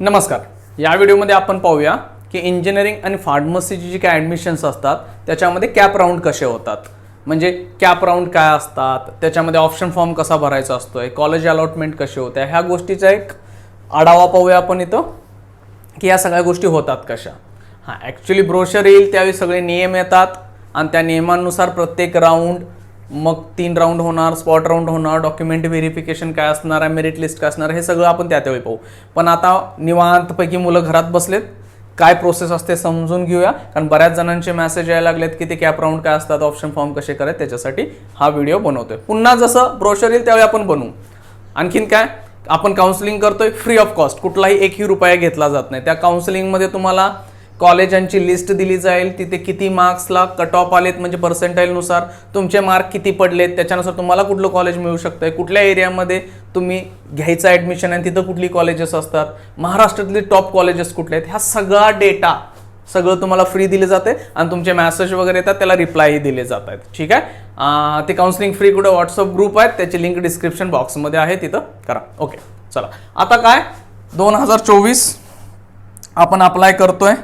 नमस्कार. या व्हिडिओमध्ये आपण पाहूया की इंजिनिअरिंग आणि फार्मसीची जी काय ॲडमिशन्स असतात त्याच्यामध्ये कॅप राऊंड कसे होतात? म्हणजे कॅप राऊंड काय असतात? त्याच्यामध्ये ऑप्शन फॉर्म कसा भरायचा असतो आहे कॉलेज अलॉटमेंट कसे होते? ह्या गोष्टीचा एक आढावा पाहूया आपण इथं की या सगळ्या गोष्टी होतात कशा? हां ॲक्च्युली ब्रोशर येईल त्यावेळी सगळे नियम येतात आणि त्या नियमानुसार प्रत्येक राऊंड मग तीन राऊंड होणार स्पॉट राऊंड होणार डॉक्युमेंट व्हेरिफिकेशन काय असणार आहे मेरिट लिस्ट काय असणार हे सगळं आपण त्या त्यावेळी पाहू. पण आता निवांतपैकी मुलं घरात बसलेत. काय प्रोसेस असते समजून घेऊया. कारण बऱ्याच जणांचे मेसेज यायला लागलेत की ते कॅप राऊंड काय असतात ऑप्शन फॉर्म कसे करायचे त्याच्यासाठी हा व्हिडिओ बनवतोय. पुन्हा जसं ब्रोशर येईल त्यावेळी आपण बनवू. आणखीन काय? आपण काउन्सिलिंग करतोय फ्री ऑफ कॉस्ट कुठलाही एकही रुपया घेतला जात नाही. त्या काउन्सिलिंगमध्ये तुम्हाला कॉलेजांची लिस्ट दिली जाईल तिथे किती मार्क्सला कट ऑफ आलेत म्हणजे पर्सेंटाईलनुसार तुमचे मार्क किती पडलेत त्याच्यानुसार तुम्हाला कुठलं कॉलेज मिळू शकतंय कुठल्या एरियामध्ये तुम्ही घ्यायचं ॲडमिशन आहे तिथं कुठली कॉलेजेस असतात महाराष्ट्रातले टॉप कॉलेजेस कुठले आहेत ह्या सगळा डेटा सगळं तुम्हाला फ्री दिले जाते आणि तुमचे मॅसेज वगैरे येतात त्याला रिप्लायही दिले जात आहेत. ठीक आहे? ते काउन्सिलिंग फ्री कुठे व्हॉट्सअप ग्रुप आहेत त्याची लिंक डिस्क्रिप्शन बॉक्समध्ये आहे तिथं करा. ओके चला. आता काय? दोन हजार चोवीस आपण अप्लाय करतोय.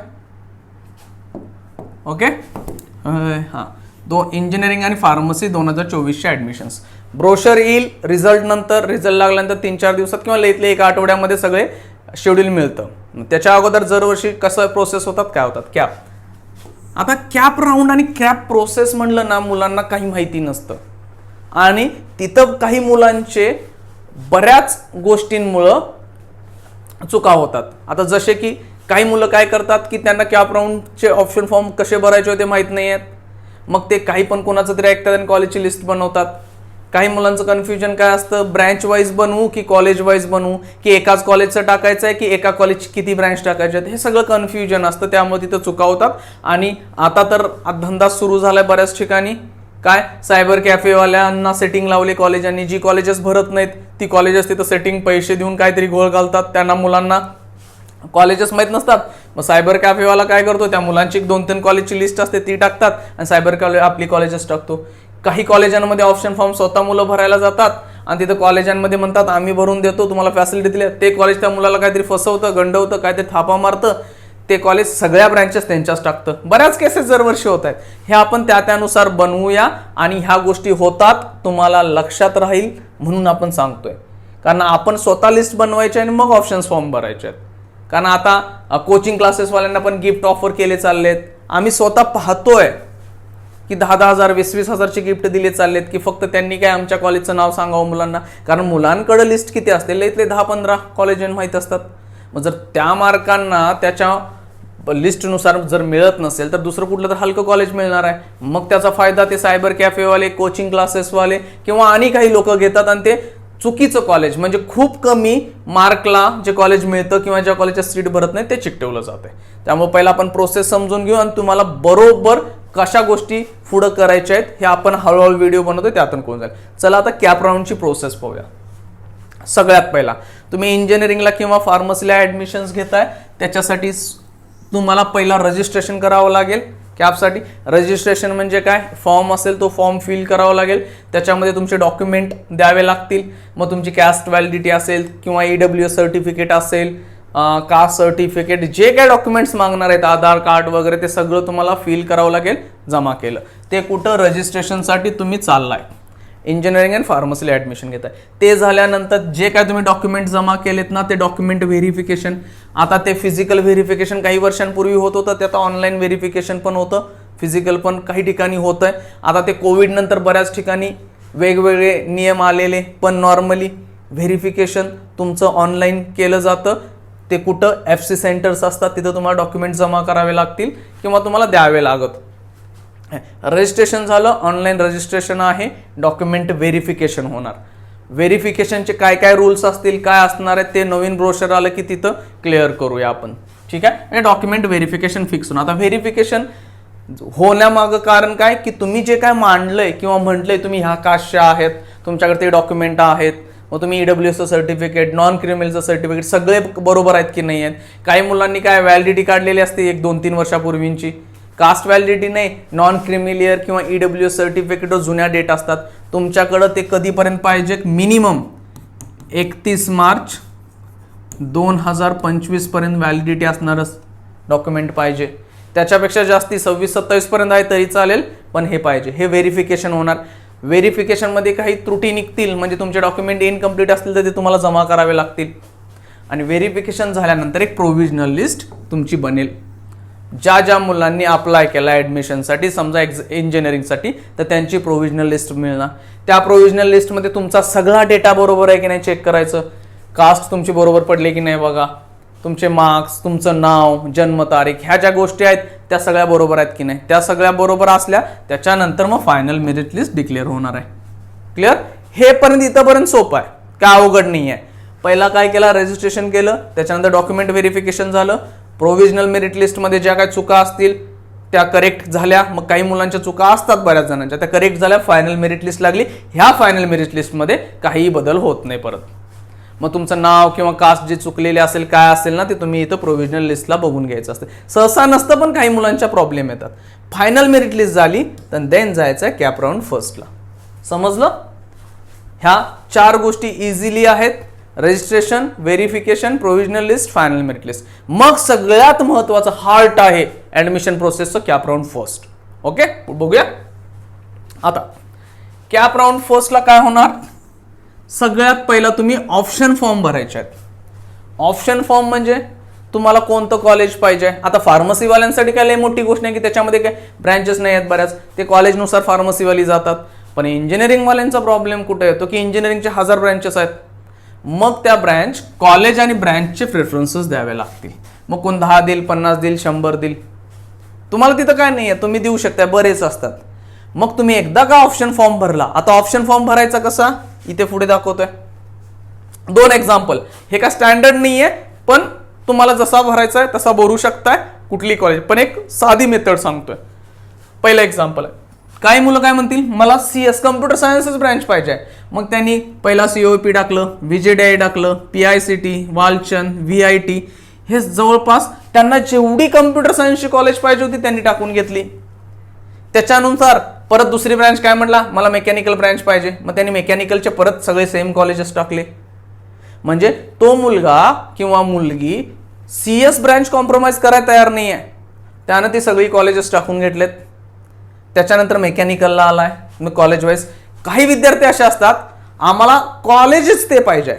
ओके uh, हां. दो इंजिनिअरिंग आणि फार्मसी दोन हजार चोवीसचे ॲडमिशन्स ब्रोशर येईल रिझल्ट नंतर रिझल्ट लागल्यानंतर तीन चार दिवसात किंवा लईतले एका आठवड्यामध्ये सगळे शेड्यूल मिळतं. त्याच्या अगोदर दरवर्षी कसं प्रोसेस होतात काय होतात? कॅप आता कॅप राऊंड आणि कॅप प्रोसेस म्हणलं ना मुलांना काही माहिती नसतं. आणि तिथं काही मुलांचे बऱ्याच गोष्टींमुळं चुका होतात. आता जसे की काही मुलं काय करतात की त्यांना कॅप राऊंडचे ऑप्शन फॉर्म कसे भरायचे होते माहीत नाही आहेत मग ते काही पण कोणाचं तरी ऐकतात आणि कॉलेजची लिस्ट बनवतात. काही मुलांचं कन्फ्युजन काय असतं? ब्रँच वाईज बनवू की कॉलेज वाईज बनवू? की एकाच कॉलेजचं टाकायचं आहे की एका कॉलेजची किती ब्रँच टाकायचे आहेत? हे सगळं कन्फ्युजन असतं. त्यामुळे तिथं चुका होतात. आणि आता तर धंदा सुरू झाला आहे बऱ्याच ठिकाणी. काय? सायबर कॅफेवाल्यांना सेटिंग लावली कॉलेजांनी जी कॉलेजेस भरत नाहीत ती कॉलेजेस तिथं सेटिंग पैसे देऊन काहीतरी घोळ घालतात. त्यांना मुलांना कॉलेजेस माहीत नसतात. मग सायबर कॅफेवाला काय करतो? त्या मुलांची एक दोन तीन कॉलेजची लिस्ट असते ती टाकतात आणि सायबर कॉलेज आपली कॉलेजेस टाकतो. काही कॉलेजांमध्ये ऑप्शन फॉर्म स्वतः मुलं भरायला जातात आणि तिथं कॉलेजांमध्ये म्हणतात आम्ही भरून देतो तुम्हाला फॅसिलिटी दिल्या. ते कॉलेज त्या मुलाला काहीतरी फसवतं गंडवतं काहीतरी थापा मारतं. ते कॉलेज सगळ्या ब्रँचेस त्यांच्याच टाकतं. बऱ्याच केसेस दरवर्षी होत आहेत. हे आपण त्या त्यानुसार बनवूया आणि ह्या गोष्टी होतात तुम्हाला लक्षात राहील म्हणून आपण सांगतोय. कारण आपण स्वतः लिस्ट बनवायची आणि मग ऑप्शन्स फॉर्म भरायचे आहेत. कारण आता कोचिंग क्लासेसवाल्यांना पण गिफ्ट ऑफर केले चाललेत. आम्ही स्वतः पाहतोय की दहा दहा हजार वीस वीस हजारचे गिफ्ट दिले चाललेत की फक्त त्यांनी काय आमच्या कॉलेजचं नाव सांगावं मुलांना? कारण मुलांकडं लिस्ट किती असते लईतले दहा पंधरा कॉलेज माहीत असतात. मग जर त्या मार्कांना त्याच्या लिस्टनुसार जर मिळत नसेल तर दुसरं कुठलं तर हलकं कॉलेज मिळणार आहे. मग त्याचा फायदा ते सायबर कॅफेवाले कोचिंग क्लासेसवाले किंवा आणि काही लोक घेतात आणि ते चुकीचं कॉलेज म्हणजे खूप कमी मार्कला जे कॉलेज मिळतं किंवा ज्या कॉलेजच्या सीट भरत नाही ते चिकटवलं जाते त्यामुळे पहिला आपण प्रोसेस समजून घेऊ आणि तुम्हाला बरोबर कशा गोष्टी पुढं करायच्या आहेत हे आपण हळूहळू व्हिडिओ बनवतो त्यातून कोण जाईल. चला आता कॅप राऊंडची प्रोसेस पाहूया. सगळ्यात पहिला तुम्ही इंजिनिअरिंगला किंवा फार्मसीला ॲडमिशन्स घेताय त्याच्यासाठी तुम्हाला पहिला रजिस्ट्रेशन करावं लागेल. कॅबसाठी. रजिस्ट्रेशन म्हणजे काय? फॉर्म असेल तो फॉर्म फिल करावा लागेल. त्याच्यामध्ये तुमचे डॉक्युमेंट द्यावे लागतील. मग तुमची कॅस्ट व्हॅलिडिटी असेल किंवा ई डब्ल्यू एस सर्टिफिकेट असेल कास्ट सर्टिफिकेट जे काय डॉक्युमेंट्स मागणार आहेत आधार कार्ड वगैरे ते सगळं तुम्हाला फिल करावं लागेल जमा केलं. ते कुठं? रजिस्ट्रेशनसाठी तुम्ही चाललाय. इंजिनिअरिंग अँड फार्मसीला ॲडमिशन घेताय ते झाल्यानंतर जे काय तुम्ही डॉक्युमेंट जमा केलेत ना ते डॉक्युमेंट व्हेरिफिकेशन आता ते फिजिकल व्हेरिफिकेशन काही वर्षांपूर्वी होत होतं ते आता ऑनलाईन व्हेरिफिकेशन पण होतं. फिजिकल पण काही ठिकाणी होतं आहे आता ते कोविडनंतर बऱ्याच ठिकाणी वेगवेगळे नियम आलेले पण नॉर्मली व्हेरिफिकेशन तुमचं ऑनलाईन केलं जातं. ते कुठं एफ सी सेंटर्स असतात तिथं तुम्हाला डॉक्युमेंट जमा करावे लागतील किंवा तुम्हाला द्यावे लागत. रजिस्ट्रेशन झालं ऑनलाईन रजिस्ट्रेशन आहे डॉक्युमेंट व्हेरिफिकेशन होणार. व्हेरिफिकेशनचे काय काय रूल्स असतील काय असणार आहेत ते नवीन ब्रोशर आलं की तिथं क्लिअर करूया आपण. ठीक आहे? आणि डॉक्युमेंट व्हेरिफिकेशन फिक्स होणार. आता व्हेरिफिकेशन होण्यामागं कारण काय? की तुम्ही जे काय मांडलंय किंवा म्हटलंय तुम्ही ह्या काशच्या आहेत तुमच्याकडे ते डॉक्युमेंट आहेत मग तुम्ही ईडब्ल्यू एसचं सर्टिफिकेट नॉन क्रिमिनलचं सर्टिफिकेट सगळे बरोबर आहेत की नाही आहेत? काही मुलांनी काय व्हॅलिडिटी काढलेली असते एक दोन तीन वर्षापूर्वींची? कास्ट व्हॅलिडिटी नाही नॉन क्रिमिलियर किंवा ई डब्ल्यू सर्टिफिकेट जुन्या डेट असतात. तुमच्याकडं ते कधीपर्यंत पाहिजे? मिनिमम एकतीस मार्च दोन हजार पंचवीसपर्यंत व्हॅलिडिटी असणारच डॉक्युमेंट पाहिजे. त्याच्यापेक्षा जास्ती सव्वीस सत्तावीसपर्यंत आहे तरी चालेल पण हे पाहिजे. हे व्हेरिफिकेशन होणार. व्हेरिफिकेशनमध्ये काही त्रुटी निघतील म्हणजे तुमचे डॉक्युमेंट इनकम्प्लीट असतील तर ते तुम्हाला जमा करावे लागतील. आणि व्हेरिफिकेशन झाल्यानंतर एक प्रोव्हिजनल लिस्ट तुमची बनेल. ज्या ज्या मुलांनी अप्लाय केला ॲडमिशनसाठी समजा एक्झ इंजिनिअरिंगसाठी तर त्यांची प्रोव्हिजनल लिस्ट मिळणार. त्या प्रोव्हिजनल लिस्टमध्ये तुमचा सगळा डेटा बरोबर आहे की नाही चेक करायचं? कास्ट तुमची बरोबर पडली की नाही बघा? तुमचे मार्क्स तुमचं नाव जन्मतारीख ह्या ज्या गोष्टी आहेत त्या सगळ्या बरोबर आहेत की नाही? त्या सगळ्या बरोबर असल्या त्याच्यानंतर मग फायनल मेरिट लिस्ट डिक्लेअर होणार आहे. क्लिअर हे पर्यंत इथंपर्यंत सोपं आहे. काय अवघड नाही आहे पहिला काय केला? रजिस्ट्रेशन केलं. त्याच्यानंतर डॉक्युमेंट व्हेरिफिकेशन झालं. प्रोव्हिजनल मेरिट लिस्टमध्ये ज्या काही चुका असतील त्या करेक्ट झाल्या. मग काही मुलांच्या चुका असतात बऱ्याच जणांच्या. त्या करेक्ट झाल्या फायनल मेरिट लिस्ट लागली. ह्या फायनल मेरिट लिस्टमध्ये काहीही बदल होत नाही परत. मग तुमचं नाव किंवा कास्ट जे चुकलेले असेल काय असेल ना ते तुम्ही इथं प्रोव्हिजनल लिस्टला बघून घ्यायचं असतं. सहसा नसतं पण काही मुलांच्या प्रॉब्लेम येतात. फायनल मेरिट लिस्ट झाली तर देन जायचं आहे कॅप राऊंड फर्स्टला समजलं? ह्या चार गोष्टी इझिली आहेत. Registration verification provisional list final merit list मग सगळ्यात महत्वाचं हार्ट आहे ऍडमिशन प्रोसेसचं कॅप राऊंड फर्स्ट ओके बघूया. आता कॅप राऊंड फर्स्टला काय होणार? सगळ्यात पहिला तुम्ही ऑप्शन फॉर्म भरायचे आहेत. ऑप्शन फॉर्म म्हणजे तुम्हाला कोणतं कॉलेज पाहिजे? आता फार्मसीवाल्यांसाठी काय लई मोठी गोष्ट नाही की त्याच्यामध्ये काय ब्रँचेस नाही आहेत बऱ्याच. ते कॉलेजनुसार फार्मसीवाली जातात. पण इंजिनिअरिंगवाल्यांचा प्रॉब्लेम कुठे? येतो की इंजिनिअरिंगचे हजार ब्रँचेस आहेत. मग त्या ब्रँच कॉलेज आणि ब्रँचचे प्रेफरन्सेस द्यावे लागतील. मग कोण दहा देईल पन्नास देईल शंभर देईल? तुम्हाला तिथं काय नाही आहे तुम्ही देऊ शकता बरेच असतात. मग तुम्ही एकदा का ऑप्शन फॉर्म भरला? आता ऑप्शन फॉर्म भरायचा कसा? इथे पुढे दाखवतोय. दोन एक्झाम्पल हे का स्टँडर्ड नाही आहे पण तुम्हाला जसा भरायचा आहे तसा भरू शकताय कुठली कॉलेज पण एक साधी मेथड सांगतोय. पहिलं एक्झाम्पल आहे काही मुलं काय म्हणतील? मला सी एस कम्प्युटर सायन्सच ब्रँच पाहिजे मग त्यांनी पहिला सी ओ पी टाकलं व्हीजेडीआय टाकलं P I C T Walchand V I T हे जवळपास त्यांना जेवढी कम्प्युटर सायन्सची कॉलेज पाहिजे होती त्यांनी टाकून घेतली. त्याच्यानुसार परत दुसरी ब्रँच काय म्हटला? मला मेकॅनिकल ब्रँच पाहिजे. मग त्यांनी मेकॅनिकलचे परत सगळे सेम कॉलेजेस टाकले. म्हणजे तो मुलगा किंवा मुलगी सी एस ब्रँच कॉम्प्रोमाइज करायला तयार नाही आहे त्यानं ती सगळी कॉलेजेस टाकून घेतलेत. त्याच्यानंतर मेकॅनिकलला आलाय. मग कॉलेज वाईज काही विद्यार्थी असे असतात आम्हाला कॉलेजच ते पाहिजे.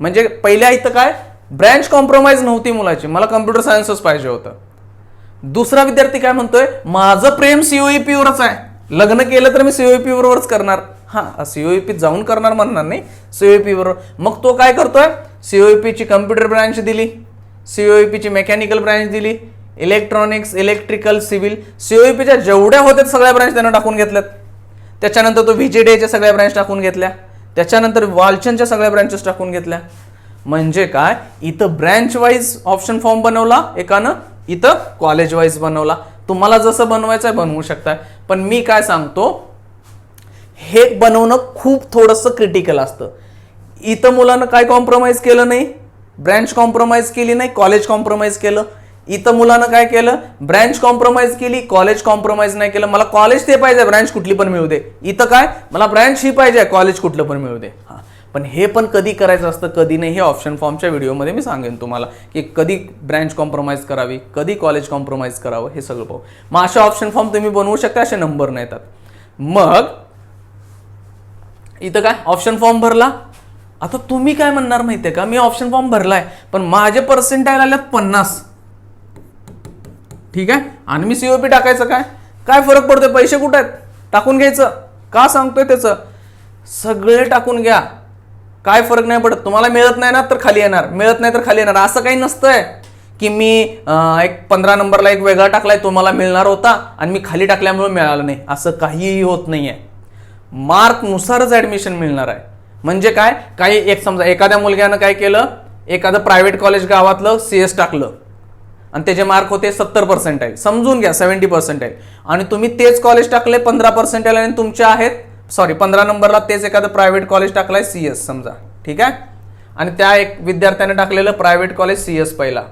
म्हणजे पहिल्या इथं काय? ब्रँच कॉम्प्रोमाइज नव्हती मुलाची. मला कम्प्युटर सायन्सच पाहिजे होतं. दुसरा विद्यार्थी काय म्हणतोय? माझं प्रेम सीओईपी वरच आहे. लग्न केलं तर मी सीओईपी बरोबरच करणार. हा सीओईपी जाऊन करणार म्हणणार नाही. सीओईपी बरोबर मग तो काय करतोय? सीओई पीची कम्प्युटर ब्रँच दिली. सीओई पीची मेकॅनिकल ब्रँच दिली. इलेक्ट्रॉनिक्स इलेक्ट्रिकल सिव्हिल सीओईपीच्या जेवढ्या होत्या सगळ्या ब्रँच त्यानं टाकून घेतल्यात. त्याच्यानंतर तो व्हीजेडीच्या सगळ्या ब्रँच टाकून घेतल्या. त्याच्यानंतर वालचंदच्या सगळ्या ब्रँचेस टाकून घेतल्या. म्हणजे काय? इथं ब्रँच वाईज ऑप्शन फॉर्म बनवला एकानं इथं कॉलेज वाईज बनवला. तुम्हाला जसं बनवायचं आहे बनवू शकताय. पण मी काय सांगतो? हे बनवणं खूप थोडंसं क्रिटिकल असतं. इथं मुलानं काय कॉम्प्रोमाइज केलं नाही? ब्रँच कॉम्प्रोमाइज केली नाही कॉलेज कॉम्प्रोमाइज केलं. इथं मुलानं काय केलं? ब्रँच कॉम्प्रोमाइज केली कॉलेज कॉम्प्रोमाइज नाही केलं. मला कॉलेज ते पाहिजे ब्रँच कुठली पण मिळू दे. इथं काय? मला ब्रँच ही पाहिजे कॉलेज कुठलं पण मिळू दे. हां. पण हे पण कधी करायचं असतं कधी नाही हे ऑप्शन फॉर्मच्या व्हिडिओमध्ये मी सांगेन तुम्हाला. की कधी ब्रँच कॉम्प्रोमाइज करावी कधी कॉलेज कॉम्प्रोमाइज करावं हे सगळं पाहू. मग असे ऑप्शन फॉर्म तुम्ही बनवू शकता असे नंबर नाही येतात. मग इथं काय? ऑप्शन फॉर्म भरला? आता तुम्ही काय म्हणणार माहितीये का? मी ऑप्शन फॉर्म भरलाय पण माझे पर्सेंटाईल आल्यात पन्नास. ठीक आहे? आणि मी सीओपी टाकायचं काय? काय फरक पडतोय? पैसे कुठे आहेत? टाकून घ्यायचं. का सांगतोय त्याचं? सगळे टाकून घ्या. काय फरक नाही पडत. तुम्हाला मिळत नाही ना तर खाली येणार. मिळत नाही तर खाली येणार. असं काही नसतंय की मी एक पंधरा नंबरला एक वेगळा टाकलाय तो मला मिळणार होता आणि मी खाली टाकल्यामुळे मिळालं नाही. असं काहीही होत नाही आहे मार्कनुसारच ॲडमिशन मिळणार आहे. म्हणजे काय? काही एक समजा एखाद्या मुलग्यानं काय केलं? एखादं प्रायव्हेट कॉलेज गावातलं सी एस टाकलं. आणि त्याचे मार्क होते सत्तर पर्सेंटाईल समजून घ्या सेव्हन्टी पर्सेंटाईल आणि तुम्ही तेच कॉलेज टाकले पंधरा पर्सेंटाईल आणि तुमचे आहेत सॉरी पंधरा नंबरला तेच एखादं प्रायव्हेट कॉलेज टाकलाय सी एस समजा. ठीक आहे? आणि त्या एक विद्यार्थ्याने टाकलेलं प्रायव्हेट कॉलेज सी एस पहिला.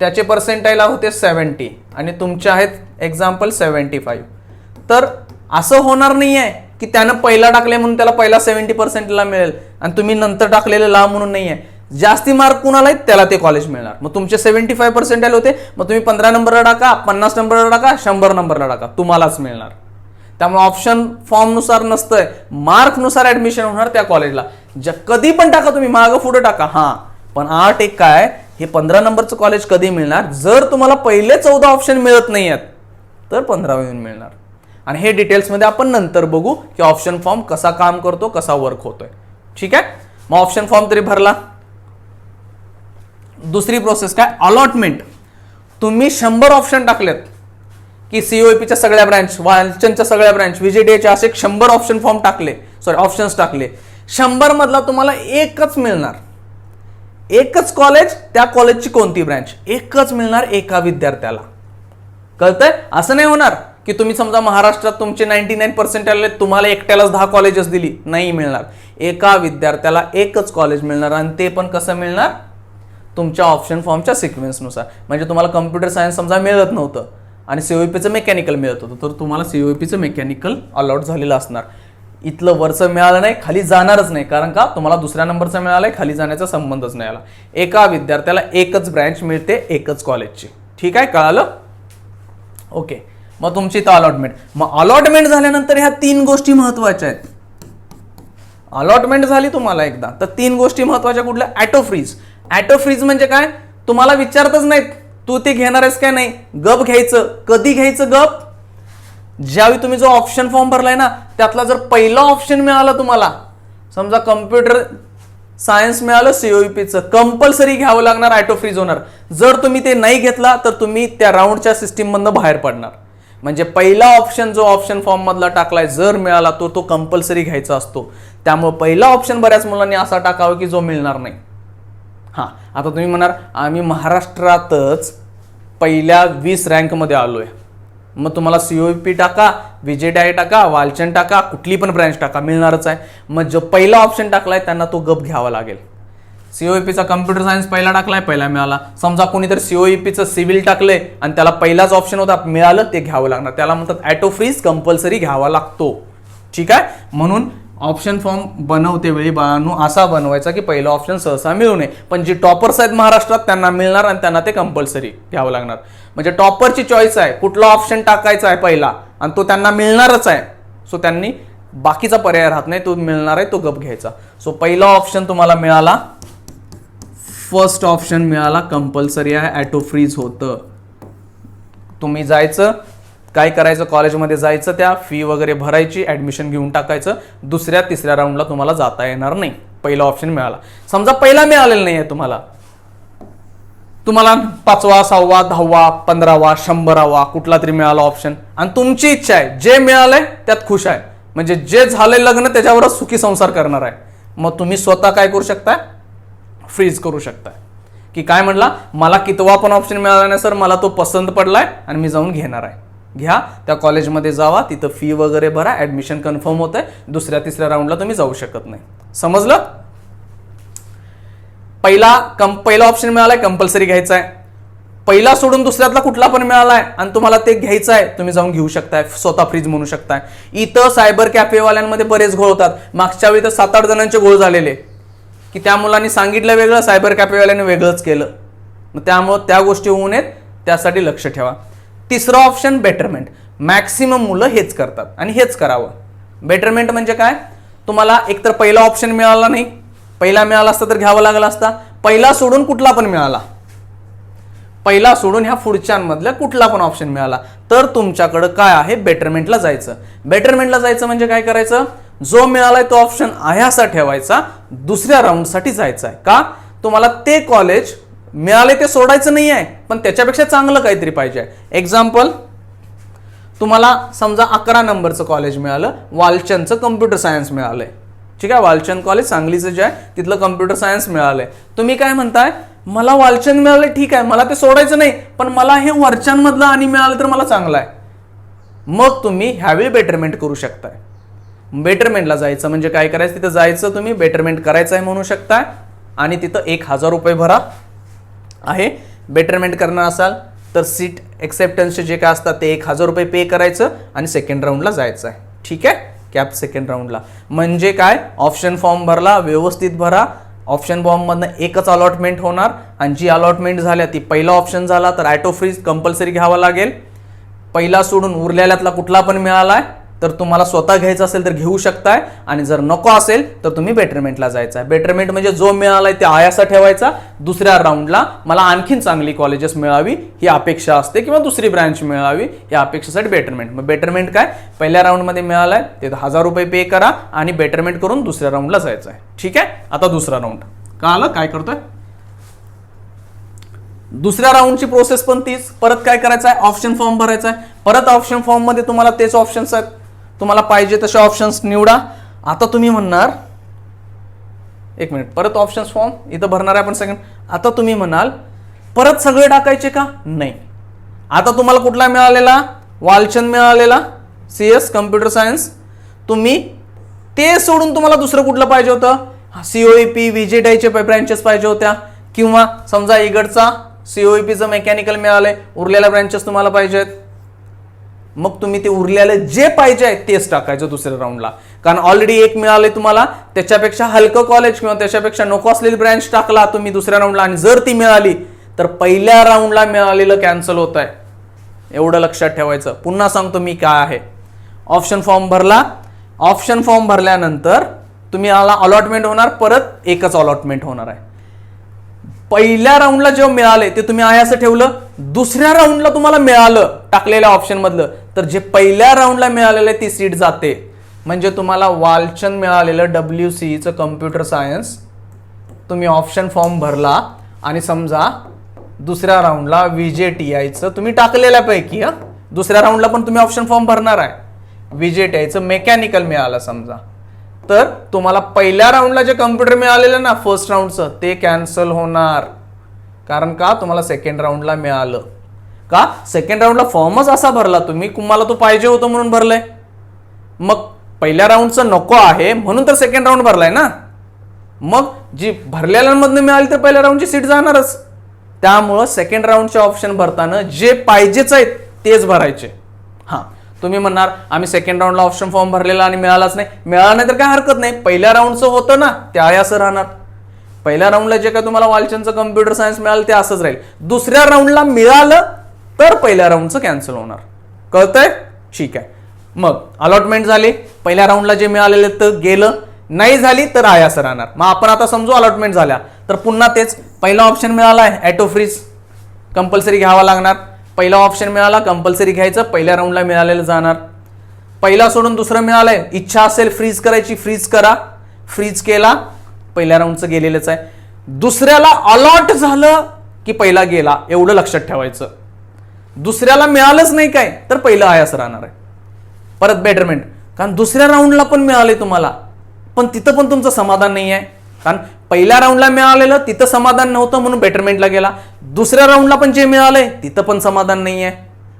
त्याचे पर्सेंटाईला होते सेवन्टी आणि तुमचे आहेत एक्झाम्पल सेवन्टी फाईव्ह तर असं होणार नाही आहे की त्यानं पहिला टाकले म्हणून त्याला पहिला सेव्हन्टी पर्सेंटला मिळेल आणि तुम्ही नंतर टाकलेलं ला म्हणून नाही आहे जास्ती मार्क कुणाला आहेत त्याला ते कॉलेज मिळणार. मग तुमचे सेव्हन्टी फाय पर्सेंट आले होते मग तुम्ही पंधरा नंबरला टाका पन्नास नंबरला टाका शंभर नंबरला टाका. तुम्हालाच मिळणार. त्यामुळे ऑप्शन फॉर्मनुसार नसतंय. मार्कनुसार ऍडमिशन होणार त्या कॉलेजला ज्या कधी पण टाका तुम्ही मागं पुढे टाका. हां. पण आठ एक काय हे पंधरा नंबरचं कॉलेज कधी मिळणार? जर तुम्हाला पहिले चौदा ऑप्शन मिळत नाही आहेत तर पंधरावा येऊन मिळणार. आणि हे डिटेल्समध्ये आपण नंतर बघू की ऑप्शन फॉर्म कसा काम करतो कसा वर्क होतोय. ठीक आहे? मग ऑप्शन फॉर्म तरी भरला. दुसरी प्रोसेस काय? अलॉटमेंट तुम्ही शंभर ऑप्शन टाकलेत. की सीओपीच्या सगळ्या ब्रँच वालचनच्या सगळ्या ब्रँच व्हीजीडीएच्या असे शंभर ऑप्शन फॉर्म टाकले. सॉरी ऑप्शन्स टाकले. शंभरमधला तुम्हाला एकच मिळणार. एकच कॉलेज त्या कॉलेजची कोणती ब्रँच एकच मिळणार एका विद्यार्थ्याला. कळतंय? असं नाही होणार की तुम्ही समजा महाराष्ट्रात तुमचे नाईन्टी नाईन पर्सेंट आले तुम्हाला एकट्यालाच दहा कॉलेजेस दिली. नाही मिळणार. एका विद्यार्थ्याला एकच कॉलेज मिळणार आणि ते पण कसं मिळणार? तुमच्या ऑप्शन फॉर्मच्या सिक्वेन्सनुसार म्हणजे तुम्हाला कम्प्युटर सायन्स समजा मिळत नव्हतं आणि सीओपीचं मेकॅनिकल मिळत होतं तर तुम्हाला सीओपीचं मेकॅनिकल अलॉट झालेलं असणार. इथलं वरचं मिळालं नाही खाली जाणारच नाही. कारण का? तुम्हाला दुसऱ्या नंबरचा मिळालाय खाली जाण्याचा संबंधच नाही आला. एका विद्यार्थ्याला एकच ब्रँच मिळते एकच कॉलेजची ठीक आहे? कळालं? ओके. मग तुमची इथं अलॉटमेंट मग अलॉटमेंट झाल्यानंतर ह्या तीन गोष्टी महत्त्वाच्या आहेत. अलॉटमेंट झाली तुम्हाला एकदा. तर तीन गोष्टी महत्त्वाच्या कुठल्या? ॲटो फ्रीज ॲटो फ्रीज म्हणजे काय? तुम्हाला विचारतच नाहीत तू ते घेणार आहेस काय नाही? गप घ्यायचं. कधी घ्यायचं गप? ज्यावेळी तुम्ही जो ऑप्शन फॉर्म भरलाय ना त्यातला जर पहिला ऑप्शन मिळाला तुम्हाला समजा कम्प्युटर सायन्स मिळालं सीओईपीचं कंपल्सरी घ्यावं लागणार ॲटो फ्रीज होणार. जर तुम्ही ते नाही घेतला तर तुम्ही त्या राऊंडच्या सिस्टीममधनं बाहेर पडणार. म्हणजे पहिला ऑप्शन जो ऑप्शन फॉर्म मधला टाकलाय जर मिळाला तो तो कंपल्सरी घ्यायचा असतो. त्यामुळे पहिला ऑप्शन बऱ्याच मुलांनी असा टाकावा की जो मिळणार नाही. हां आता तुम्ही म्हणाल आम्ही महाराष्ट्रातच पहिल्या वीस रँकमध्ये आलोय. मग तुम्हाला सीओपी टाका विजेडाय टाका वालचन टाका कुठली पण ब्रँच टाका मिळणारच आहे. मग जो पहिला ऑप्शन टाकलाय त्यांना तो गप घ्यावा लागेल. सीओईपीचा कम्प्युटर सायन्स पहिला टाकलाय पहिला मिळाला. समजा कोणीतरी पीचं सिव्हिल टाकलंय आणि त्याला पहिलाच ऑप्शन होता मिळालं ते घ्यावं लागणार. त्याला म्हणतात ॲटो फ्रीज कंपल्सरी घ्यावा लागतो. ठीक आहे? म्हणून ऑप्शन फॉर्म बनवते वेळी बाळांनो असा बनवायचा की पहिला ऑप्शन सहसा मिळू नये. पण जे टॉपर्स आहेत महाराष्ट्रात त्यांना मिळणार आणि त्यांना ते कंपल्सरी घ्यावं लागणार. म्हणजे टॉपरची चॉईस आहे कुठला ऑप्शन टाकायचा आहे पहिला आणि तो त्यांना मिळणारच आहे. सो त्यांनी बाकीचा पर्याय राहत नाही तो मिळणार आहे तो गप घ्यायचा. सो पहिला ऑप्शन तुम्हाला मिळाला. फर्स्ट ऑप्शन मिळाला कंपल्सरी आहे ॲटो फ्रीज होतं. तुम्ही जायचं काय करायचं कॉलेजमध्ये जायचं त्या फी वगैरे भरायची ॲडमिशन घेऊन टाकायचं. दुसऱ्या तिसऱ्या राऊंडला तुम्हाला जाता येणार नाही. पहिला ऑप्शन मिळाला. समजा पहिला मिळालेला नाही आहे तुम्हाला. तुम्हाला पाचवा सहावा दहावा पंधरावा शंभरावा कुठला तरी मिळाला ऑप्शन आणि तुमची इच्छा आहे. जे मिळालंय त्यात खुश आहे. म्हणजे जे झालंय लग्न त्याच्यावरच सुखी संसार करणार आहे. मग तुम्ही स्वतः काय करू शकताय? फ्रीज करू शकताय. की काय म्हणला? मला कितवा पण ऑप्शन मिळाला नाही सर मला तो पसंत पडलाय आणि मी जाऊन घेणार आहे. घ्या. त्या कॉलेजमध्ये जावा तिथं फी वगैरे भरा ॲडमिशन कन्फर्म होत आहे दुसऱ्या तिसऱ्या राऊंडला तुम्ही जाऊ शकत नाही. समजलं? पहिला कम पहिला ऑप्शन मिळालाय कंपल्सरी घ्यायचा आहे पहिला सोडून दुसऱ्यातला कुठला पण मिळालाय आणि तुम्हाला ते घ्यायचं आहे तुम्ही जाऊन घेऊ शकताय स्वतः फ्रीज म्हणू शकताय. इथं सायबर कॅफेवाल्यांमध्ये बरेच घोळ होतात. मागच्या वेळी तर सात आठ जणांचे घोळ झालेले. की त्या मुलांनी सांगितलं वेगळं सायबर कॅफेवाल्याने वेगळंच केलं. मग त्यामुळं त्या गोष्टी होऊ नयेत त्यासाठी लक्ष ठेवा. तिसरं ऑप्शन बेटरमेंट मॅक्सिमम मुलं हेच करतात आणि हेच करावं. बेटरमेंट म्हणजे काय? तुम्हाला एकतर पहिला ऑप्शन मिळाला नाही. पहिला मिळाला असता तर घ्यावा लागला असता. पहिला सोडून कुठला पण मिळाला. पहिला सोडून ह्या पुढच्यांमधल्या कुठला पण ऑप्शन मिळाला. तर तुमच्याकडं काय आहे? बेटरमेंटला जायचं. बेटरमेंटला जायचं म्हणजे काय करायचं? जो मिळालाय तो ऑप्शन आहे असा ठेवायचा. दुसऱ्या राऊंडसाठी जायचा आहे का? तुम्हाला ते कॉलेज मिळाले ते सोडायचं नाही आहे पण त्याच्यापेक्षा चांगलं काहीतरी पाहिजे एक्झाम्पल तुम्हाला समजा अकरा नंबरचं कॉलेज मिळालं वालचंदचं कम्प्युटर सायन्स मिळालंय. ठीक आहे वालचंद कॉलेज सांगलीचं जे आहे तिथलं कम्प्युटर सायन्स मिळालंय. तुम्ही काय म्हणताय? मला वालचंद मिळालं ठीक आहे मला ते सोडायचं नाही पण मला हे वरच्यांमधलं आणि मिळालं तर मला चांगलं आहे. मग तुम्ही ह्यावेळी बेटरमेंट करू शकताय. बेटरमेंटला जायचं म्हणजे काय करायचं? तिथं जायचं तुम्ही बेटरमेंट करायचं आहे म्हणू शकताय. आणि तिथं एक हजार रुपये भरा. आहे. बेटरमेंट करणार असाल तर सीट एक्सेप्टन्सचे जे काय असतात ते एक हजार रुपये पे करायचं आणि सेकंड राऊंडला जायचं आहे. ठीक आहे? कॅप सेकंड राऊंडला म्हणजे काय? ऑप्शन फॉर्म भरला व्यवस्थित भरा. ऑप्शन फॉर्ममधनं एकच अलॉटमेंट होणार. आणि जी अलॉटमेंट झाल्या ती पहिला ऑप्शन झाला तर ॲटो फ्रीज कंपल्सरी घ्यावा लागेल. पहिला सोडून उरलेल्यातला कुठला पण मिळाला आहे तर तुम्हाला स्वतः घ्यायचं असेल तर घेऊ शकताय. आणि जर नको असेल तर तुम्ही बेटरमेंटला जायचं आहे बेटरमेंट म्हणजे जो मिळालाय ते आयासा ठेवायचा. दुसऱ्या राऊंडला मला आणखीन चांगली कॉलेजेस मिळावी ही अपेक्षा असते. किंवा दुसरी ब्रँच मिळावी या अपेक्षेसाठी बेटरमेंट मग बेटरमेंट काय? पहिल्या राऊंडमध्ये मिळालाय ते हजार रुपये पे करा आणि बेटरमेंट करून दुसऱ्या राऊंडला जायचं आहे ठीक आहे? आता दुसरा राऊंड का आलं? काय करतोय? दुसऱ्या राऊंडची प्रोसेस पण तीच. परत काय करायचं आहे ऑप्शन फॉर्म भरायचा आहे परत ऑप्शन फॉर्ममध्ये तुम्हाला तेच ऑप्शन्स आहेत. तुम्हाला पाहिजे तसे ऑप्शन्स निवडा. आता तुम्ही म्हणणार एक मिनिट परत ऑप्शन्स फॉर्म इथं भरणार आहे आपण सेकंड आता तुम्ही म्हणाल परत सगळे टाकायचे का? नाही. आता तुम्हाला कुठला मिळालेला? वालचंद मिळालेला. सी एस कम्प्युटर सायन्स तुम्ही ते सोडून तुम्हाला दुसरं कुठलं पाहिजे होतं? सीओई पी व्हीजेटायचे ब्रँचेस पाहिजे होत्या. किंवा समजा इगडचा सीओई पीचं मेकॅनिकल मिळाले उरलेल्या ब्रँचेस तुम्हाला पाहिजेत. मग तुम्ही ते उरलेलं जे पाहिजे आहे तेच टाकायचं दुसऱ्या राऊंडला कारण ऑलरेडी एक मिळाले तुम्हाला त्याच्यापेक्षा हलकं कॉलेज किंवा त्याच्यापेक्षा नको असलेली ब्रँच टाकला तुम्ही दुसऱ्या राऊंडला आणि जर ती मिळाली तर पहिल्या राऊंडला मिळालेलं कॅन्सल होत आहे एवढं लक्षात ठेवायचं. पुन्हा सांगतो मी काय आहे. ऑप्शन फॉर्म भरला. ऑप्शन फॉर्म भरल्यानंतर तुम्ही आला अलॉटमेंट होणार परत एकच अलॉटमेंट होणार आहे. पहिल्या राऊंडला जेव्हा मिळाले ते तुम्ही आहे असं ठेवलं. दुसऱ्या राऊंडला तुम्हाला मिळालं टाकलेल्या ऑप्शन मधलं. तर जे पहिल्या राऊंडला मिळालेलं आहे ती सीट जाते. म्हणजे तुम्हाला वालचंद मिळालेलं डब्ल्यू सीईचं कम्प्युटर सायन्स तुम्ही ऑप्शन फॉर्म भरला आणि समजा दुसऱ्या राऊंडला विजे टी आयचं तुम्ही टाकलेल्यापैकी दुसऱ्या राऊंडला पण तुम्ही ऑप्शन फॉर्म भरणार आहे. विजे टी आयचं मेकॅनिकल मिळालं समजा. तर तुम्हाला पहिल्या राऊंडला जे कम्प्युटर मिळालेलं ना फर्स्ट राऊंडचं ते कॅन्सल होणार. कारण का? तुम्हाला सेकंड राऊंडला मिळालं. का? सेकंड राऊंडला फॉर्मच असा भरला तुम्ही तुम्हाला तो पाहिजे होतो म्हणून भरलाय. मग पहिल्या राऊंडचं नको आहे म्हणून तर सेकंड राऊंड भरलाय ना. मग जी भरलेल्यांमधनं मिळाली तर पहिल्या राऊंडची सीट जाणारच. त्यामुळं सेकंड राऊंडचे ऑप्शन भरताना जे पाहिजेच आहेत तेच भरायचे. तुम्ही म्हणणार आम्ही सेकंड राऊंडला ऑप्शन फॉर्म भरलेला आणि मिळालाच नाही. मिळाला नाही तर काय हरकत नाही. पहिल्या राऊंडचं होतं ना ते असं राहणार. पहिल्या राऊंडला जे काय तुम्हाला वालचंदचं कम्प्युटर सायन्स मिळालं ते असंच राहील. दुसऱ्या राऊंडला मिळालं तर पहिल्या राऊंडचं कॅन्सल होणार. कळतंय? ठीक आहे. मग अलॉटमेंट झाली. पहिल्या राऊंडला जे मिळालेलं तर गेलं. नाही झाली तर आया असं राहणार. मग आपण आता समजू अलॉटमेंट झाल्या. तर पुन्हा तेच पहिला ऑप्शन मिळाला आहे ॲटो फ्रीज कंपल्सरी घ्यावा लागणार. पहिला ऑप्शन मिळाला कंपल्सरी घ्यायचं पहिल्या राऊंडला मिळालेलं जाणार. पहिला सोडून दुसरं मिळालंय. इच्छा असेल फ्रीज करायची फ्रीज करा. फ्रीज केला पहिल्या राऊंडचं गेलेलंच आहे. दुसऱ्याला अलॉट झालं की पहिला गेला एवढं लक्षात ठेवायचं. दुसऱ्याला मिळालंच नाही काय तर पहिलं आहे असं राहणार आहे. परत बेटरमेंट कारण दुसऱ्या राऊंडला पण मिळाले तुम्हाला. पण तिथं पण तुमचं समाधान नाही आहे कारण पहिल्या राऊंडला मिळालेलं तिथं समाधान नव्हतं म्हणून बेटरमेंटला गेला. दुसऱ्या राऊंडला पण जे मिळालंय तिथं पण समाधान नाही आहे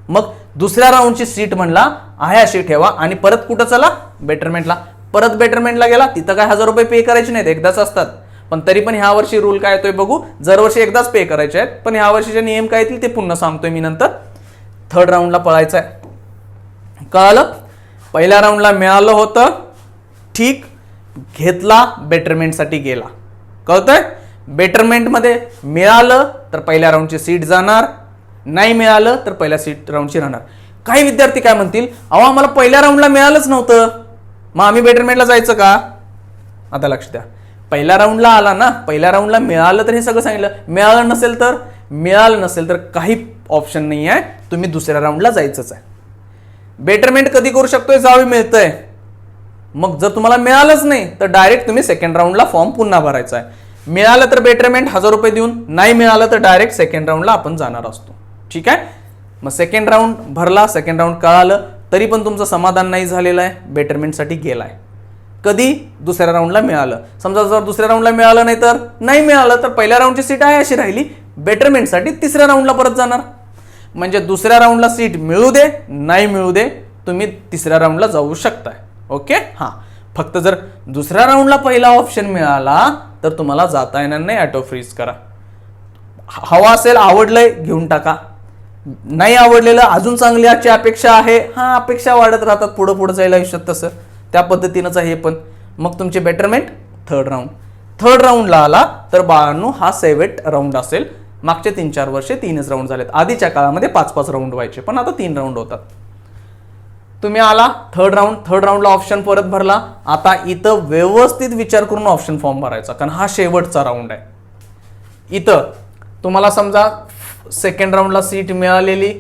मग दुसऱ्या राऊंडची सीट म्हणला आहे अशी ठेवा आणि परत कुठं चला? बेटरमेंटला परत बेटरमेंटला गेला तिथं काय हजार रुपये पे करायचे नाहीत एकदाच असतात. पण तरी पण ह्या वर्षी रूल काय येतोय बघू. दरवर्षी एकदाच पे करायचे आहेत पण ह्या वर्षीचे नियम काय येतील ते पुन्हा सांगतोय मी नंतर. थर्ड राऊंडला पळायचं आहे कळालं? पहिल्या राऊंडला मिळालं होतं. ठीक. घेतला बेटरमेंटसाठी गेला. कळतंय? बेटरमेंटमध्ये मिळालं तर पहिल्या राऊंडची सीट जाणार. नाही मिळालं तर पहिल्या सीट राऊंडची राहणार. काही विद्यार्थी काय म्हणतील? अहो आम्हाला पहिल्या राऊंडला मिळालंच नव्हतं. मग आम्ही बेटरमेंटला जायचं का? आता लक्ष द्या. पहिल्या राऊंडला आला ना पहिल्या राऊंडला मिळालं तर हे सगळं सांगितलं. मिळालं नसेल तर? मिळालं नसेल तर काही ऑप्शन नाही आहे तुम्ही दुसऱ्या राऊंडला जायचंच आहे. बेटरमेंट कधी करू शकतोय? जावे मिळतंय. मग जर तुम्हाला मिळालंच नाही तर डायरेक्ट तुम्ही सेकंड राऊंडला फॉर्म पुन्हा भरायचा आहे. मिळालं तर बेटरमेंट हजार रुपये देऊन नाही मिळालं तर डायरेक्ट सेकंड राऊंडला आपण जाणार असतो. ठीक आहे? मग सेकंड राऊंड भरला सेकंड राऊंड कळालं तरी पण तुमचं समाधान नाही झालेलं आहे बेटरमेंटसाठी गेलाय. कधी? दुसऱ्या राऊंडला मिळालं. समजा जर दुसऱ्या राऊंडला मिळालं नाही तर नाही मिळालं तर पहिल्या राऊंडची सीट आहे अशी राहिली बेटरमेंटसाठी तिसऱ्या राऊंडला परत जाणार. म्हणजे दुसऱ्या राऊंडला सीट मिळू दे नाही मिळू दे तुम्ही तिसऱ्या राऊंडला जाऊ शकताय. ओके? हां. फक्त जर दुसऱ्या राऊंडला पहिला ऑप्शन मिळाला तर तुम्हाला जाता येणार नाही. ॲटो फ्रीज करा. हवा असेल आवडलंय घेऊन टाका. नाही आवडलेलं अजून चांगली आजची अपेक्षा आहे. हा अपेक्षा वाढत राहतात पुढं पुढं जायला आयुष्यात तसं. त्या पद्धतीनंच आहे हे पण. मग तुमचे बेटरमेंट थर्ड राऊंड थर्ड राऊंडला आला तर बाळांनो हा सेवेट राऊंड असेल. मागचे तीन चार वर्षे तीनच राऊंड झालेत. आधीच्या काळामध्ये पाच पाच राऊंड व्हायचे पण आता तीन राऊंड होतात. तुम्ही आला थर्ड राऊंड थर्ड राऊंडला ऑप्शन परत भरला. आता इथं व्यवस्थित विचार करून ऑप्शन फॉर्म भरायचा कारण हा शेवटचा राऊंड आहे. इथं तुम्हाला समजा सेकंड राऊंडला सीट मिळालेली.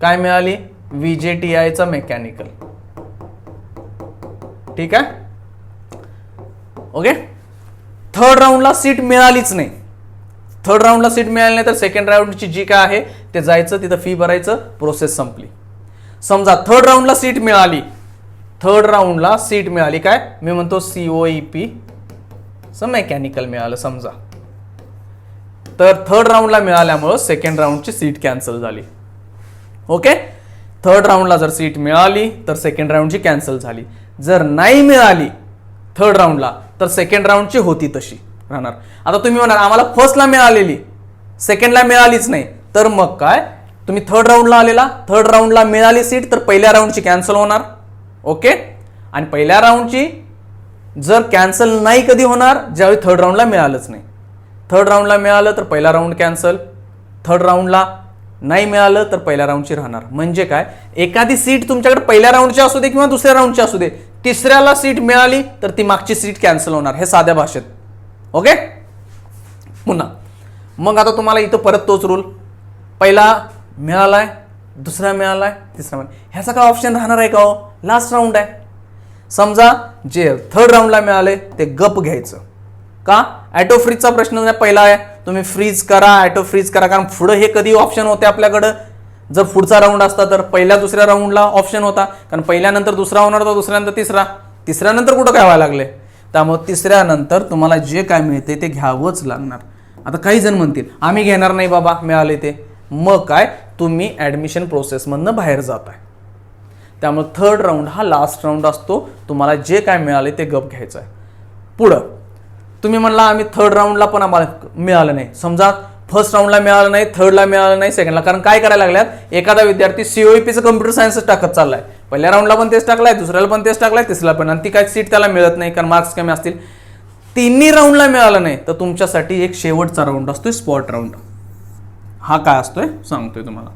काय मिळाली? व्ही जे टी आयचा मेकॅनिकल ठीक आहे? ओके थर्ड राऊंडला सीट मिळालीच नाही. थर्ड राऊंडला सीट मिळाली नाही तर सेकंड राऊंडची जी काय आहे ते जायचं तिथं फी भरायचं प्रोसेस संपली. समजा थर्ड राऊंडला सीट मिळाली. थर्ड राऊंडला सीट मिळाली काय? मी म्हणतो सीओ ई पी मेकॅनिकल मिळालं समजा. तर थर्ड राऊंडला मिळाल्यामुळं सेकंड राऊंडची सीट कॅन्सल झाली. ओके थर्ड राऊंडला जर सीट मिळाली तर सेकंड राऊंडची कॅन्सल झाली. जर नाही मिळाली थर्ड राऊंडला तर सेकंड राऊंडची होती तशी. राहणार. आता तुम्ही म्हणाल आम्हाला फर्स्टला मिळालेली. सेकंडला मिळालीच नाही. तर मग काय? तुम्ही थर्ड राऊंडला आलेला. थर्ड राऊंडला मिळाली सीट तर पहिल्या राऊंडची कॅन्सल होणार. ओके आणि पहिल्या राऊंडची जर कॅन्सल नाही कधी होणार ज्यावेळी थर्ड राऊंडला मिळालंच नाही. थर्ड राऊंडला मिळालं तर पहिला राऊंड कॅन्सल थर्ड राऊंडला नाही मिळालं तर पहिल्या राऊंडची राहणार. म्हणजे काय? एखादी सीट तुमच्याकडे पहिल्या राऊंडची असू दे किंवा दुसऱ्या राऊंडची असू दे तिसऱ्याला सीट मिळाली तर ती मागची सीट कॅन्सल होणार. हे साध्या भाषेत. ओके पुन्हा. मग आता तुम्हाला इथं परत तोच रूल पहिला मिळालाय दुसरा मिळालाय तिसरा मिळाला ह्याचा काय ऑप्शन राहणार आहे का हो? लास्ट राऊंड आहे. समजा जे थर्ड राऊंडला मिळाले ते गप घ्यायचं. का? ॲटो फ्रीजचा प्रश्न पहिला आहे तुम्ही फ्रीज करा ॲटो फ्रीज करा कारण पुढं हे कधी ऑप्शन होते आपल्याकडं? जर पुढचा राऊंड असता तर पहिल्या दुसऱ्या राऊंडला ऑप्शन होता. कारण पहिल्यानंतर दुसरा होणार तर दुसऱ्यानंतर तिसरा. तिसऱ्यानंतर कुठं काय व्हायला लागले? त्यामुळे तिसऱ्यानंतर तुम्हाला जे काय मिळते ते घ्यावंच लागणार. आता काही जण म्हणतील आम्ही घेणार नाही बाबा मिळाले ते. मग काय? तुम्ही ॲडमिशन प्रोसेसमधनं बाहेर जात आहे त्यामुळे थर्ड राऊंड हा लास्ट राऊंड असतो. तुम्हाला जे काय मिळाले ते गप घ्यायचं आहे पुढं तुम्ही म्हणला आम्ही थर्ड राऊंडला पण आम्हाला मिळालं नाही. समजा फर्स्ट राऊंडला मिळालं नाही थर्डला मिळालं नाही सेकंडला कारण काय करायला लागल्यात? एखादा विद्यार्थी सीओईपीचं कम्प्युटर सायन्सच टाकत चाललाय. पहिल्या राऊंडला पण तेच टाकलाय दुसऱ्याला पण तेच टाकलाय तिसऱ्याला पण. आणि ती काय सीट त्याला मिळत नाही कारण मार्क्स कमी असतील. तिन्ही राऊंडला मिळालं नाही तर तुमच्यासाठी एक शेवटचा राऊंड असतो स्पॉट राऊंड हा काय असतोय? सांगतोय तुम्हाला.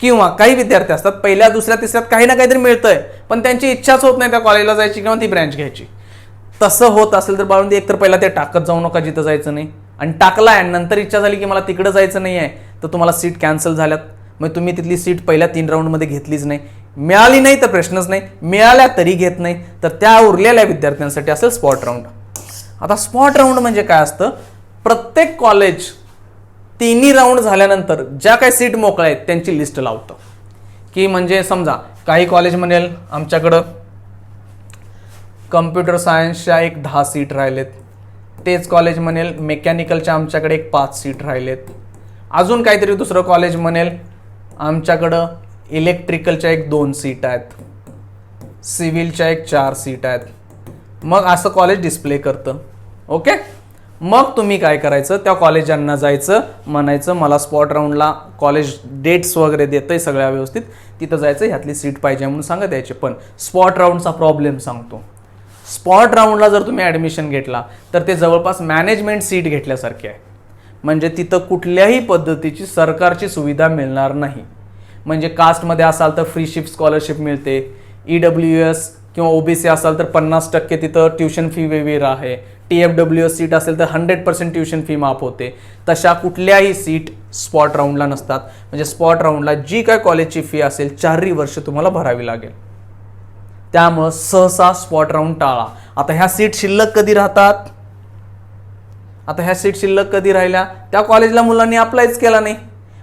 किंवा काही विद्यार्थी असतात पहिल्या दुसऱ्या तिसऱ्यात काही ना काहीतरी मिळतंय पण त्यांची इच्छाच होत नाही त्या कॉलेजला जायची किंवा ती ब्रँच घ्यायची. तसं होत असेल तर बाळून एकतर पहिला ते टाकत जाऊ नका जिथं जायचं नाही. आणि टाकला आहे नंतर इच्छा झाली की मला तिकडं जायचं नाही आहे तर तुम्हाला सीट कॅन्सल झाल्यात. मग तुम्ही तिथली सीट पहिल्या तीन राऊंडमध्ये घेतलीच नाही. मिळाली नाही तर प्रश्नच नाही. मिळाल्या तरी घेत नाही. तर त्या उरलेल्या विद्यार्थ्यांसाठी असेल स्पॉट राऊंड आता स्पॉट राऊंड म्हणजे काय असतं? प्रत्येक कॉलेज तिन्ही राऊंड झाल्यानंतर ज्या काही सीट मोकळ्या आहेत त्यांची लिस्ट लावतं. की म्हणजे समजा काही कॉलेज म्हणेल आमच्याकडं कम्प्युटर सायन्सच्या एक दहा सीट राहिलेत. तेच कॉलेज म्हणेल मेकॅनिकलच्या आमच्याकडे एक पाच सीट राहिलेत. अजून काहीतरी दुसरं कॉलेज म्हणेल आमच्याकडं इलेक्ट्रिकलच्या एक दोन सीट आहेत. सिव्हिलच्या एक चार सीट आहेत. मग असं कॉलेज डिस्प्ले करतं. ओके मग तुम्ही काय करायचं? त्या कॉलेजांना जायचं म्हणायचं मला स्पॉट राऊंडला कॉलेज डेट्स वगैरे देतं आहे सगळ्या व्यवस्थित. तिथं जायचं ह्यातली सीट पाहिजे म्हणून सांगत यायचे. पण स्पॉट राऊंडचा प्रॉब्लेम सांगतो. स्पॉट राऊंडला जर तुम्ही ॲडमिशन घेतला तर ते जवळपास मॅनेजमेंट सीट घेतल्यासारखे आहे. म्हणजे तिथं कुठल्याही पद्धतीची सरकारची सुविधा मिळणार नाही. म्हणजे कास्टमध्ये असाल तर फ्री शिफ्ट स्कॉलरशिप मिळते. ई डब्ल्यू एस किंवा ओबीसी असाल तर पन्नास टक्के तिथं ट्युशन फी वेगवेगळं आहे. T F W S seat असेल तर हंड्रेड पर्सेंट ट्युशन फी माफ होते. तशा कुठल्याही सीट स्पॉट राऊंडला नसतात. म्हणजे स्पॉट राऊंडला जी काय कॉलेजची फी असेल चारही वर्ष तुम्हाला भरावी लागेल. त्यामुळं सहसा स्पॉट राऊंड टाळा. आता ह्या सीट शिल्लक कधी राहतात? आता ह्या सीट शिल्लक कधी राहिल्या? त्या कॉलेजला मुलांनी अप्लायच केला नाही.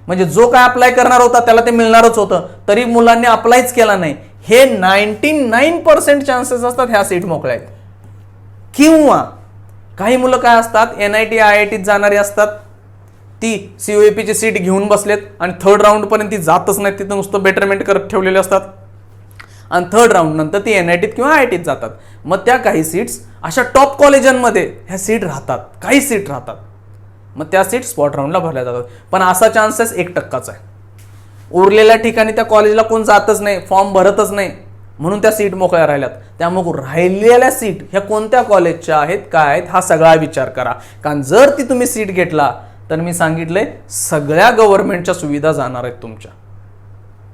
म्हणजे जो काय अप्लाय करणार होता त्याला ते मिळणारच होतं. तरी मुलांनी अप्लायच केला नाही. हे नाईन्टी नाईन पर्सेंट चान्सेस असतात ह्या सीट मोकळ्या. आहेत किंवा काही मुलं काय असतात N I T I I टीत जाणारी असतात. ती सी ओ ए पीची सीट घेऊन बसलेत आणि थर्ड राऊंडपर्यंत ती जातच नाहीत तिथं नुसतं बेटरमेंट करत ठेवलेले असतात. आणि थर्ड राऊंड नंतर ती एन आय टीत किंवा आय आय टीत जातात. मग त्या काही सीट्स अशा टॉप कॉलेजांमध्ये ह्या सीट राहतात. काही सीट राहतात. मग त्या सीट स्पॉट राऊंडला भरल्या जातात. पण असा चान्सेस एक टक्काच आहे. उरलेल्या ठिकाणी त्या कॉलेजला कोण जातच नाही फॉर्म भरतच नाही. म्हणून त्या सीट मोकळ्या राहिल्यात. त्यामुळे राहिलेल्या सीट ह्या कोणत्या कॉलेजच्या आहेत काय आहेत हा सगळा विचार करा. कारण जर ती तुम्ही सीट घेतला तर मी सांगितलंय सगळ्या गव्हर्नमेंटच्या सुविधा जाणार आहेत तुमच्या.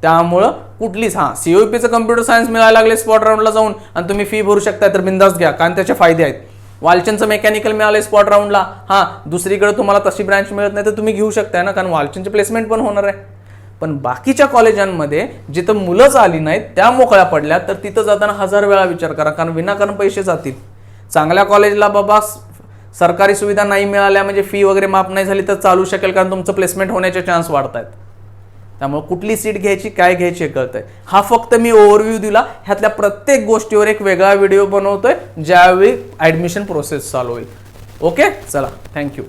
त्यामुळं कुठलीच हां सीओपीचं कम्प्युटर सायन्स मिळायला लागले स्पॉट राऊंडला जाऊन आणि तुम्ही फी भरू शकताय तर बिंदास घ्या कारण त्याचे फायदे आहेत. वालचंदचं मेकॅनिकल मिळालंय स्पॉट राऊंडला हां दुसरीकडे तुम्हाला तशी ब्रँच मिळत नाही तर तुम्ही घेऊ शकताय ना कारण वालचनचे प्लेसमेंट पण होणार आहे. पण बाकीच्या कॉलेजांमध्ये जिथं मुलंच आली नाहीत त्या मोकळ्या पडल्या तर तिथं जाताना हजार वेळा विचार करा कारण विनाकारण पैसे जातील. चांगल्या कॉलेजला बाबा सरकारी सुविधा नाही मिळाल्या म्हणजे फी वगैरे माफ नाही झाली तर चालू शकेल कारण तुमचं प्लेसमेंट होण्याचे चान्स वाढत आहेत त्यामुळे कुठली सीट घ्यायची काय घ्यायची हे कळतंय. हा फक्त मी ओव्हरव्ह्यू दिला. ह्यातल्या प्रत्येक गोष्टीवर एक वेगळा व्हिडिओ बनवतोय ज्यावेळी ॲडमिशन प्रोसेस चालू होईल. ओके चला. थँक्यू